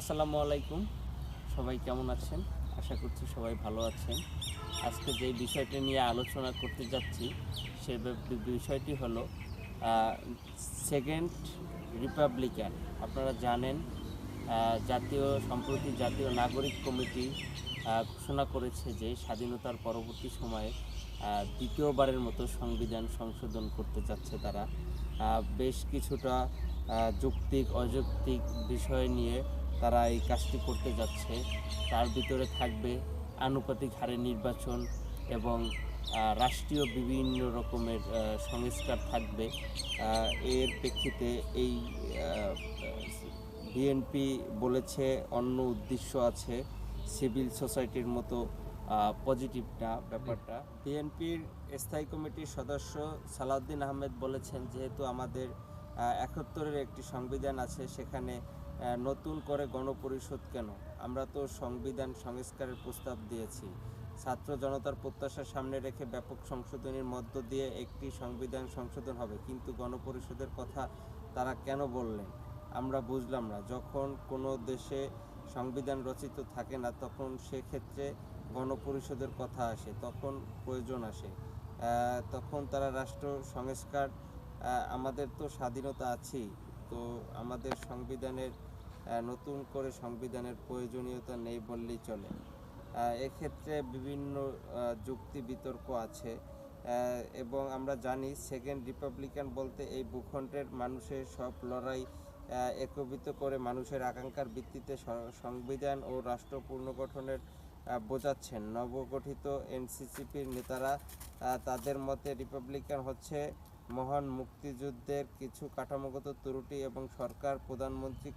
আসসালামু আলাইকুম। সবাই কেমন আছেন? আশা করছি সবাই ভালো আছেন। আজকে যে বিষয়টি নিয়ে আলোচনা করতে যাচ্ছি, সে বিষয়টি হলো সেকেন্ড রিপাবলিকান। আপনারা জানেন জাতীয়, সম্প্রতি জাতীয় নাগরিক কমিটি ঘোষণা করেছে যে স্বাধীনতার পরবর্তী সময়ে দ্বিতীয়বারের মতো সংবিধান সংশোধন করতে যাচ্ছে তারা। বেশ কিছুটা যৌক্তিক, অযৌক্তিক বিষয় নিয়ে তারা এই কাজটি করতে যাচ্ছে। তার ভিতরে থাকবে আনুপাতিক হারে নির্বাচন এবং রাষ্ট্রীয় বিভিন্ন রকমের সংস্কার থাকবে। এর প্রেক্ষিতে এই বিএনপি বলেছে অন্য উদ্দেশ্য আছে, সিভিল সোসাইটির মতো পজিটিভটা ব্যাপারটা। বিএনপির স্থায়ী কমিটির সদস্য সালাউদ্দিন আহমেদ বলেছেন, যেহেতু আমাদের একাত্তরের একটি সংবিধান আছে, সেখানে নতুন করে গণপরিষদ কেন? আমরা তো সংবিধান সংস্কারের প্রস্তাব দিয়েছি। ছাত্র জনতার প্রত্যাশা সামনে রেখে ব্যাপক সংশোধনের মধ্য দিয়ে একটি সংবিধান সংশোধন হবে। কিন্তু গণপরিষদের কথা তারা কেন বললেন? আমরা বুঝলাম না। যখন কোনো দেশে সংবিধান রচিত থাকে না, তখন সেক্ষেত্রে গণপরিষদের কথা আসে, তখন প্রয়োজন আসে। তখন তারা রাষ্ট্র সংস্কার আমাদের তো স্বাধীনতা আছেই। তো আমাদের সংবিধানের নতুন করে সংবিধানের প্রয়োজনীয়তা নেই বললেই চলে। এক্ষেত্রে বিভিন্ন যুক্তি বিতর্ক আছে। এবং আমরা জানি সেকেন্ড রিপাবলিকান বলতে এই ভূখণ্ডের মানুষের সব লড়াই একত্রিত করে মানুষের আকাঙ্ক্ষার ভিত্তিতে সংবিধান ও রাষ্ট্র পুনর্গঠনের বোঝাচ্ছেন। নবগঠিত এনসিসিপির নেতারা তাদের মতে রিপাবলিকান হচ্ছে মহান মুক্তিযুদ্ধের কিছু কাঠামোগত ত্রুটি এবং সরকার প্রধানমন্ত্রী